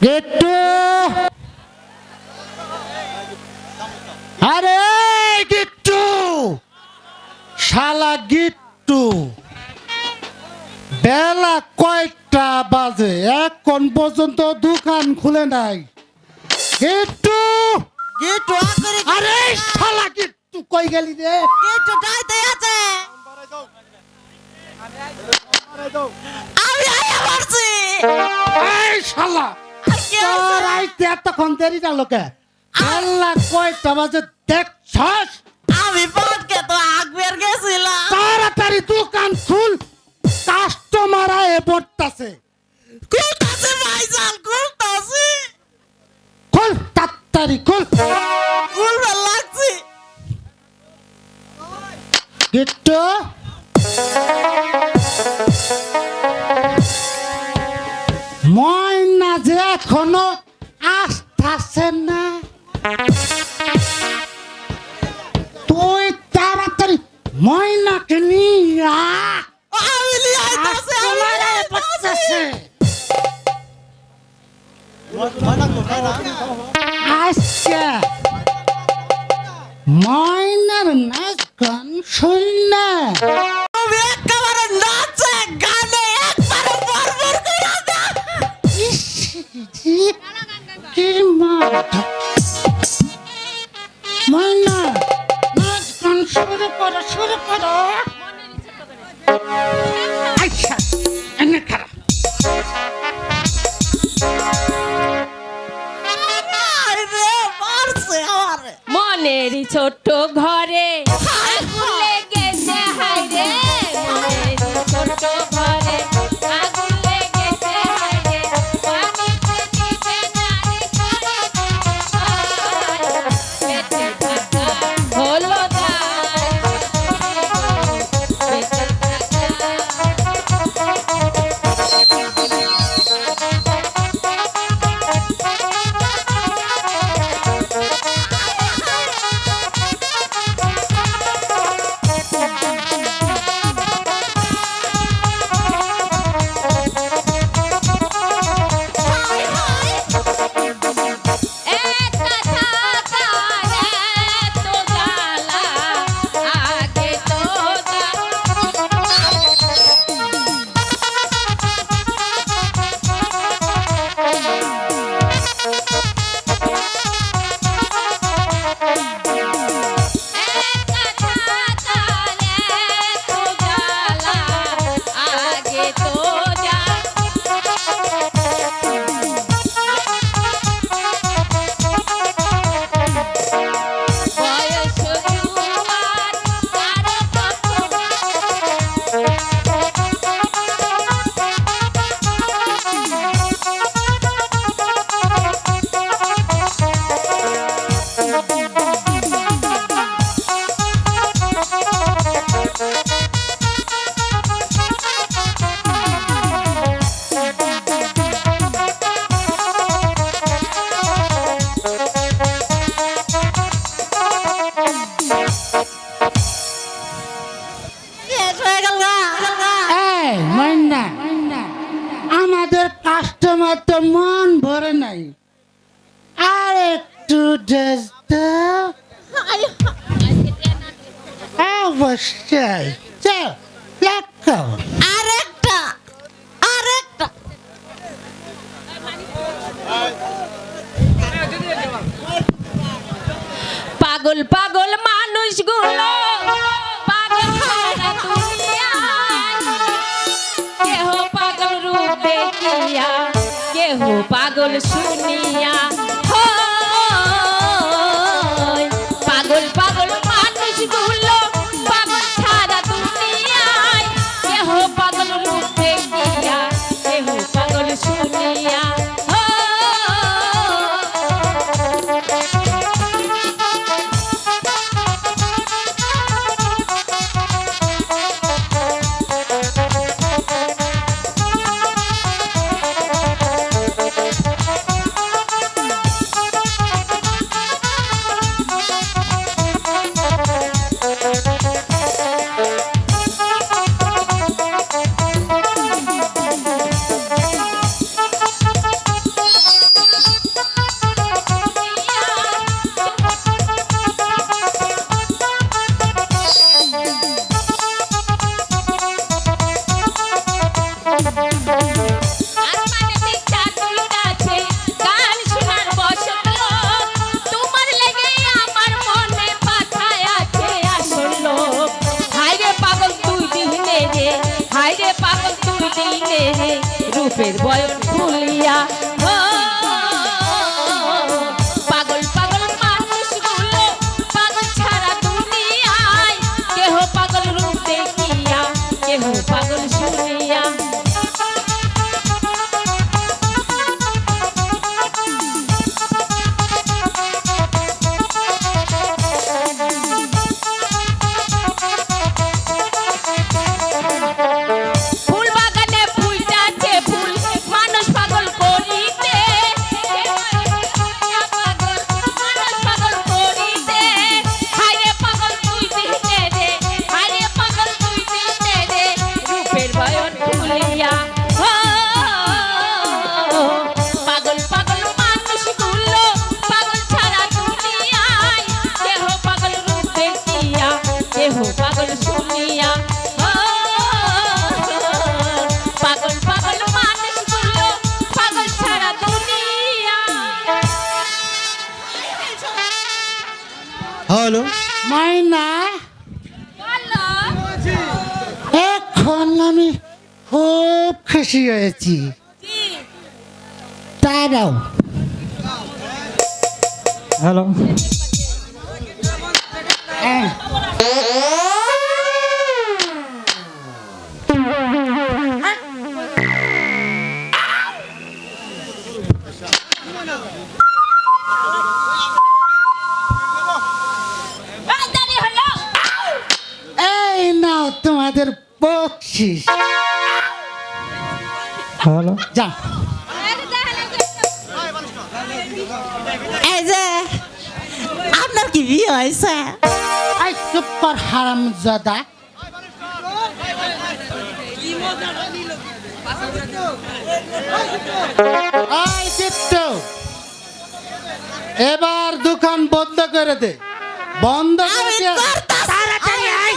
গিট্টু আরে গিট্টু শালা গিট্টু বেলা কয়টা বাজে এখন পর্যন্ত দোকান খুলে নাই গিট্টু গেটু আকরে আরে শালা গিট্টু কই গেলি রে গেটু ডাইতে আছে আমি আয়া মারছি এই শালা তোর আইতে এতক্ষণ দেরিটা লোকে? বেলা কয়টা বাজে দেখছস? আমি পথকে তো আগবের গেছিলাম। তাড়াতাড়ি দোকান খুল। যে এখনও আসতেছে না। তুই তাড়াতাড়ি ময়নাকে নিয়ে আচ্ছা ময়নার নাচ গান শুন Oh! অবশ্যই চল লেখো আরেকটা আরেকটা পাগল পাগল মানুষগুলো পাগল সারা দুনিয়ায় কেহ পাগল রূপ দেখিয়া কেহ পাগল শুনিয়া boy. হলো? মাইনা। এখন আমি খুব খুশি হয়েছি। তারাও হ্যালো? হ্যাঁ। হ্যালো যা। আপনার কি বিয়ে হয়েছে? আই চুপ হারাম জাদা। এবার দোকান বন্ধ করে দে। বন্ধ করে দে। তাড়াতাড়ি আই